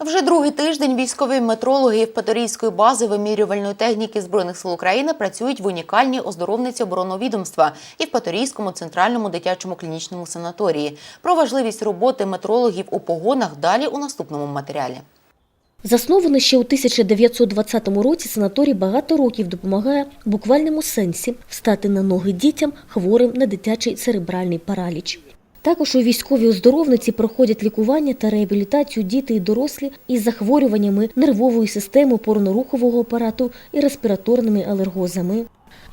Вже другий тиждень військові метрологи Євпаторійської бази вимірювальної техніки Збройних сил України працюють в унікальній оздоровниці оборонного відомства Євпаторійському центральному дитячому клінічному санаторії. Про важливість роботи метрологів у погонах далі у наступному матеріалі. Заснований ще у 1920 році, санаторій багато років допомагає в буквальному сенсі встати на ноги дітям, хворим на дитячий церебральний параліч. Також у військовій оздоровниці проходять лікування та реабілітацію діти і дорослі із захворюваннями нервової системи, опорно-рухового апарату і респіраторними алергозами.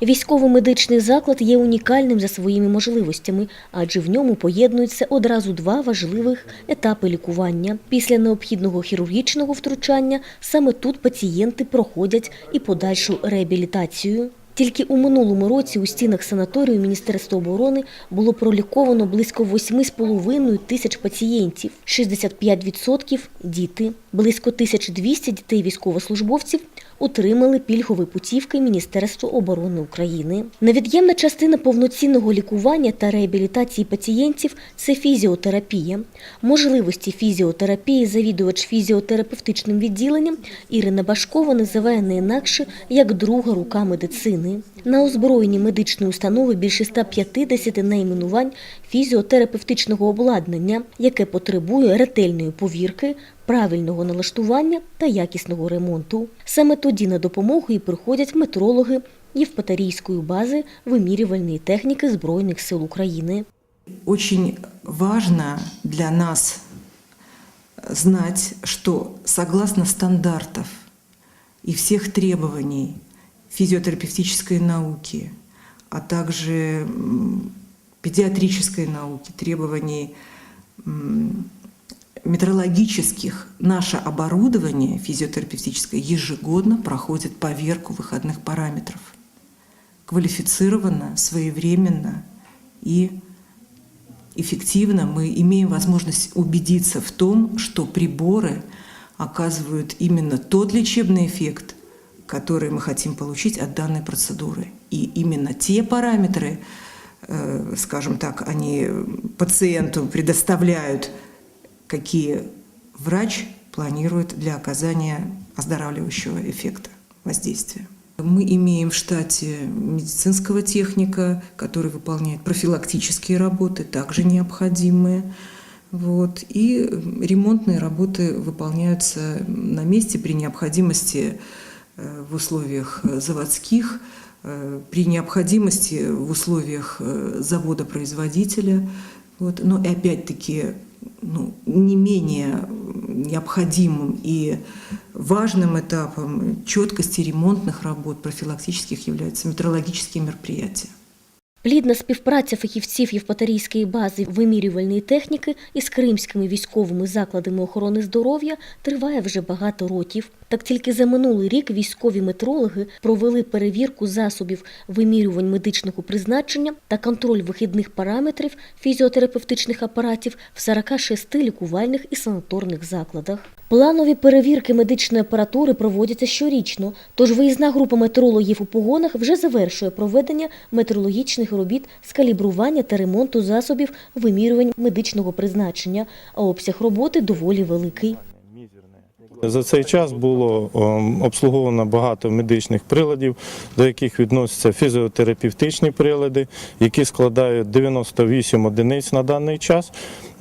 Військово-медичний заклад є унікальним за своїми можливостями, адже в ньому поєднуються одразу два важливих етапи лікування. Після необхідного хірургічного втручання саме тут пацієнти проходять і подальшу реабілітацію. Тільки у минулому році у стінах санаторію Міністерства оборони було проліковано близько 8,5 тисяч пацієнтів, 65% – діти. Близько 1200 дітей військовослужбовців отримали пільгові путівки Міністерства оборони України. Невід'ємна частина повноцінного лікування та реабілітації пацієнтів – це фізіотерапія. Можливості фізіотерапії завідувач фізіотерапевтичним відділенням Ірина Башкова називає не інакше як друга рука медицини. На озброєнні медичної установи більше 150 найменувань фізіотерапевтичного обладнання, яке потребує ретельної повірки, правильного налаштування та якісного ремонту. Саме тоді на допомогу і приходять метрологи Євпаторійської бази вимірювальної техніки Збройних сил України. Очень важно для нас знать, что согласно стандартов и всех требований физиотерапевтической науки, а также м, педиатрической науки, требований метрологических, наше оборудование физиотерапевтическое ежегодно проходит поверку выходных параметров. Квалифицированно, своевременно и эффективно мы имеем возможность убедиться в том, что приборы оказывают именно тот лечебный эффект, который мы хотим получить от данной процедуры. И именно те параметры, э, скажем так, они пациенту предоставляют, какие врач планирует для оказания оздоравливающего эффекта воздействия. Мы имеем в штате медицинского техника, который выполняет профилактические работы, также необходимые. Вот. И ремонтные работы выполняются на месте при необходимости э, в условиях э, заводских, э, при необходимости в условиях завода-производителя. Вот. Но и опять-таки ну, не менее необходимым и важным этапом четкости ремонтных работ профилактических являются метрологические мероприятия. Плідна співпраця фахівців Євпаторійської бази вимірювальної техніки із кримськими військовими закладами охорони здоров'я триває вже багато років. Так тільки за минулий рік військові метрологи провели перевірку засобів вимірювань медичного призначення та контроль вихідних параметрів фізіотерапевтичних апаратів в 46 лікувальних і санаторних закладах. Планові перевірки медичної апаратури проводяться щорічно, тож виїзна група метрологів у погонах вже завершує проведення метрологічних робіт з калібрування та ремонту засобів вимірювань медичного призначення, а обсяг роботи доволі великий. За цей час було ем, обслуговано багато медичних приладів, до яких відносяться фізіотерапевтичні прилади, які складають 98 одиниць на даний час,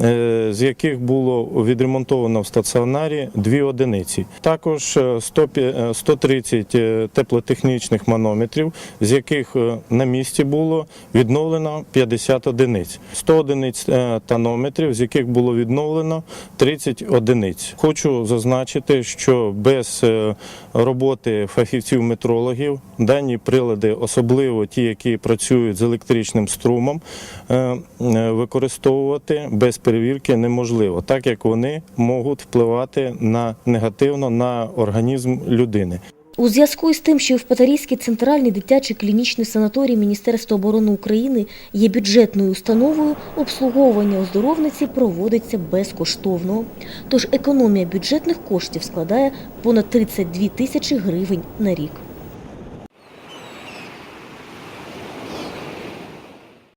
е, з яких було відремонтовано в стаціонарі дві одиниці. Також е, 100 пі- е, 130 е, теплотехнічних манометрів, з яких на місці було відновлено 50 одиниць, 100 одиниць тонометрів, з яких було відновлено 30 одиниць. Хочу зазначити, що без е, роботи фахівців-метрологів дані прилади, особливо ті, які працюють з електричним струмом, е, е, використовувати без перевірки неможливо, так як вони можуть впливати на негативно на організм людини. У зв'язку із тим, що Євпаторійський центральний дитячий клінічний санаторій Міністерства оборони України є бюджетною установою, обслуговування оздоровниці проводиться безкоштовно. Тож економія бюджетних коштів складає понад 32 тисячі гривень на рік.